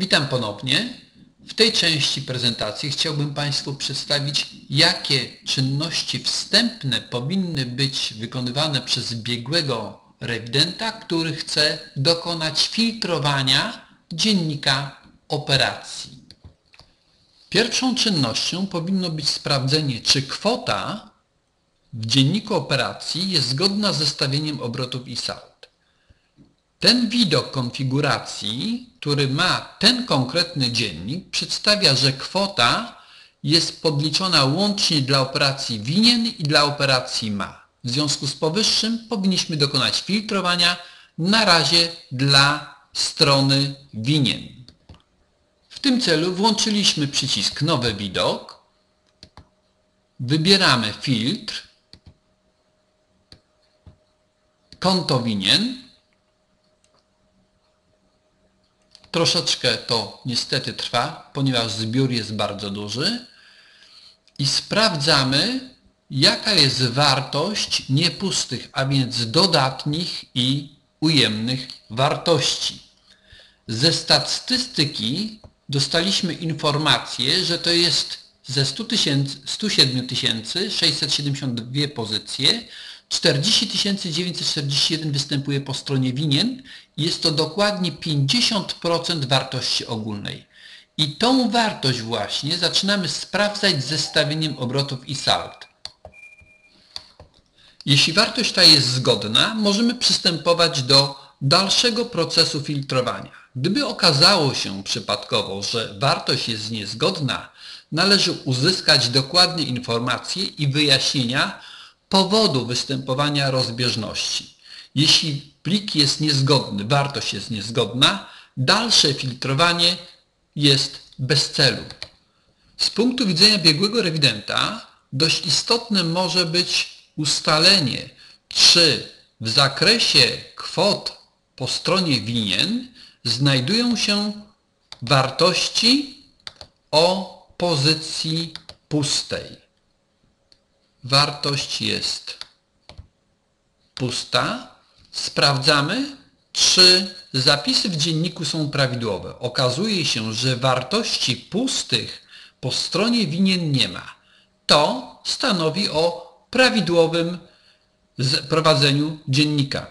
Witam ponownie. W tej części prezentacji chciałbym Państwu przedstawić, jakie czynności wstępne powinny być wykonywane przez biegłego rewidenta, który chce dokonać filtrowania dziennika operacji. Pierwszą czynnością powinno być sprawdzenie, czy kwota w dzienniku operacji jest zgodna z zestawieniem obrotów i. Ten widok konfiguracji, który ma ten konkretny dziennik, przedstawia, że kwota jest podliczona łącznie dla operacji winien i dla operacji ma. W związku z powyższym powinniśmy dokonać filtrowania na razie dla strony winien. W tym celu włączyliśmy przycisk Nowy widok, wybieramy filtr, konto winien Troszeczkę to niestety trwa, ponieważ zbiór jest bardzo duży i sprawdzamy jaka jest wartość niepustych, a więc dodatnich i ujemnych wartości. Ze statystyki dostaliśmy informację, że to jest ze 100 107 672 pozycje 40 941 występuje po stronie winien jest to dokładnie 50% wartości ogólnej. I tą wartość właśnie zaczynamy sprawdzać zestawieniem obrotów i sald. Jeśli wartość ta jest zgodna, możemy przystępować do dalszego procesu filtrowania. Gdyby okazało się przypadkowo, że wartość jest niezgodna, należy uzyskać dokładne informacje i wyjaśnienia powodu występowania rozbieżności. Jeśli plik jest niezgodny, wartość jest niezgodna, dalsze filtrowanie jest bez celu. Z punktu widzenia biegłego rewidenta dość istotne może być ustalenie, czy w zakresie kwot po stronie winien znajdują się wartości o pozycji pustej wartość jest pusta. Sprawdzamy, czy zapisy w dzienniku są prawidłowe. Okazuje się, że wartości pustych po stronie winien nie ma. To stanowi o prawidłowym prowadzeniu dziennika.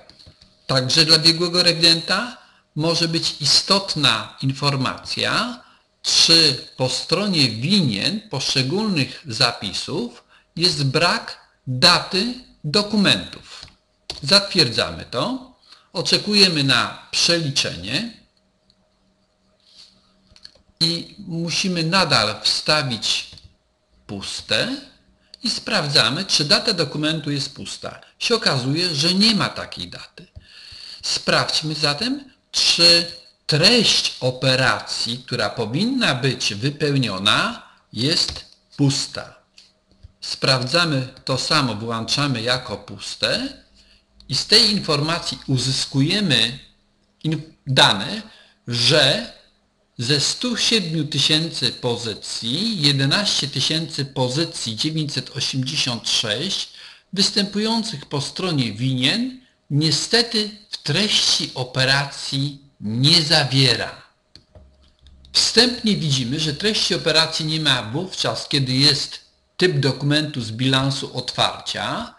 Także dla biegłego rewidenta może być istotna informacja, czy po stronie winien poszczególnych zapisów jest brak daty dokumentów. Zatwierdzamy to. Oczekujemy na przeliczenie i musimy nadal wstawić puste i sprawdzamy, czy data dokumentu jest pusta. Się okazuje, że nie ma takiej daty. Sprawdźmy zatem, czy treść operacji, która powinna być wypełniona, jest pusta sprawdzamy to samo, włączamy jako puste i z tej informacji uzyskujemy dane, że ze 107 tysięcy pozycji 11 tysięcy pozycji 986 występujących po stronie winien niestety w treści operacji nie zawiera. Wstępnie widzimy, że treści operacji nie ma wówczas, kiedy jest typ dokumentu z bilansu otwarcia.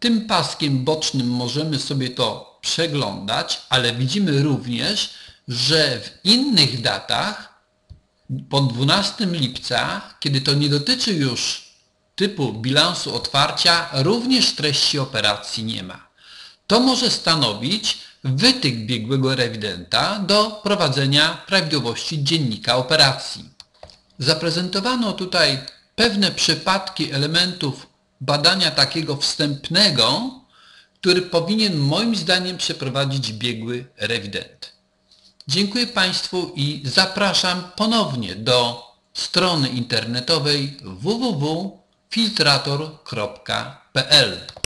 Tym paskiem bocznym możemy sobie to przeglądać, ale widzimy również, że w innych datach po 12 lipca, kiedy to nie dotyczy już typu bilansu otwarcia, również treści operacji nie ma. To może stanowić wytyk biegłego rewidenta do prowadzenia prawidłowości dziennika operacji. Zaprezentowano tutaj pewne przypadki elementów badania takiego wstępnego, który powinien moim zdaniem przeprowadzić biegły rewident. Dziękuję Państwu i zapraszam ponownie do strony internetowej www.filtrator.pl